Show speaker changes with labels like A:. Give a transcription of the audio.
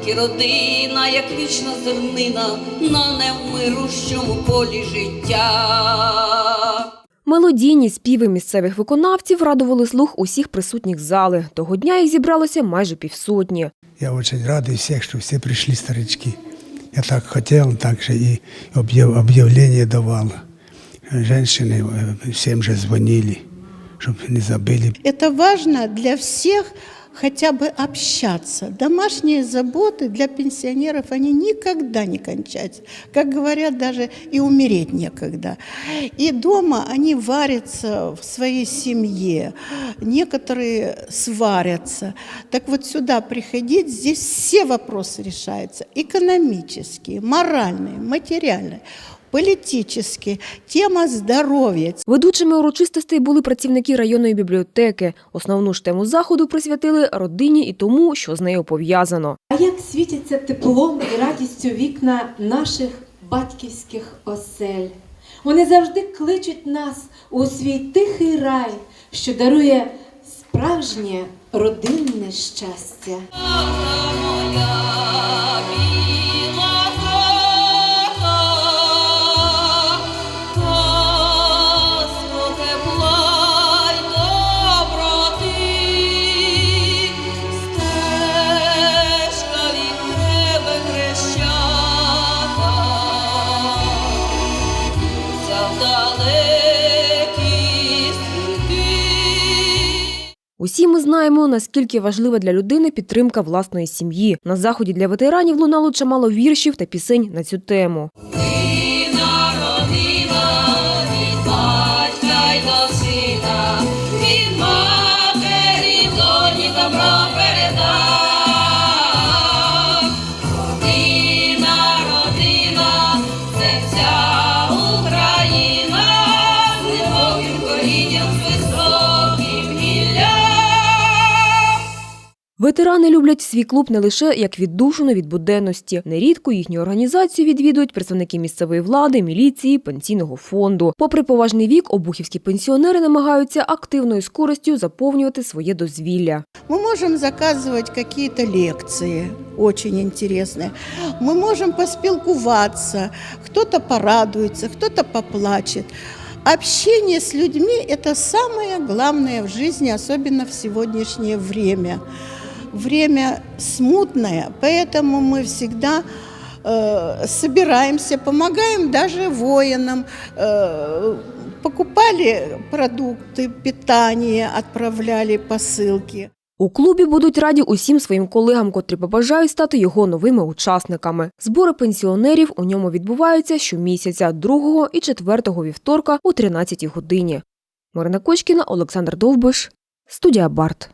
A: тільки родина, як вічна зернина на невмирущому полі життя.
B: Мелодійні співи місцевих виконавців радували слух усіх присутніх зали. Того дня їх зібралося майже півсотні.
C: Я очень радий всех, что все пришли старички. Я так хотел, так же и объяв- объявление давал. Женщины э, всем же звонили, чтобы не забыли.
D: Это важно для всех хотя бы общаться. Домашние заботы для пенсионеров, они никогда не кончаются. Как говорят, даже и умереть некогда. И дома они варятся в своей семье, некоторые сварятся. Так вот сюда приходить, здесь все вопросы решаются. Экономические, моральные, материальные, политические, тема здоровья,
B: Ведучими урочистостей були працівники районної бібліотеки. Основну ж тему заходу присвятили родині і тому, що з нею пов'язано.
E: А як світяться теплом і радістю вікна наших батьківських осель. Вони завжди кличуть нас у свій тихий рай, що дарує справжнє родинне щастя.
B: Усі ми знаємо, наскільки важлива для людини підтримка власної сім'ї. На заході для ветеранів лунало чимало віршів та пісень на цю тему. Ветерани люблять свій клуб не лише як віддушину від буденності. Нерідко їхню організацію відвідують представники місцевої влади, міліції, пенсійного фонду. Попри поважний вік, обухівські пенсіонери намагаються активною скоростю заповнювати своє дозвілля.
D: Мы можем заказывать какие-то лекции, очень интересные. Мы можем поспелкуваться, кто-то порадуется, кто-то поплачет. Общение с людьми – это самое главное в жизни, особенно в сегодняшнее время. Время смутное, поэтому мы всегда э, собираемся, помогаем даже воинам, э, покупали продукты, питание, отправляли посылки.
B: У клубі будуть раді усім своїм колегам, котрі побажають стати його новими учасниками. Збори пенсіонерів у ньому відбуваються щомісяця, 2 і 4 вівторка о 13 годині. Марина Кочкіна, Олександр Довбиш, студія Барт.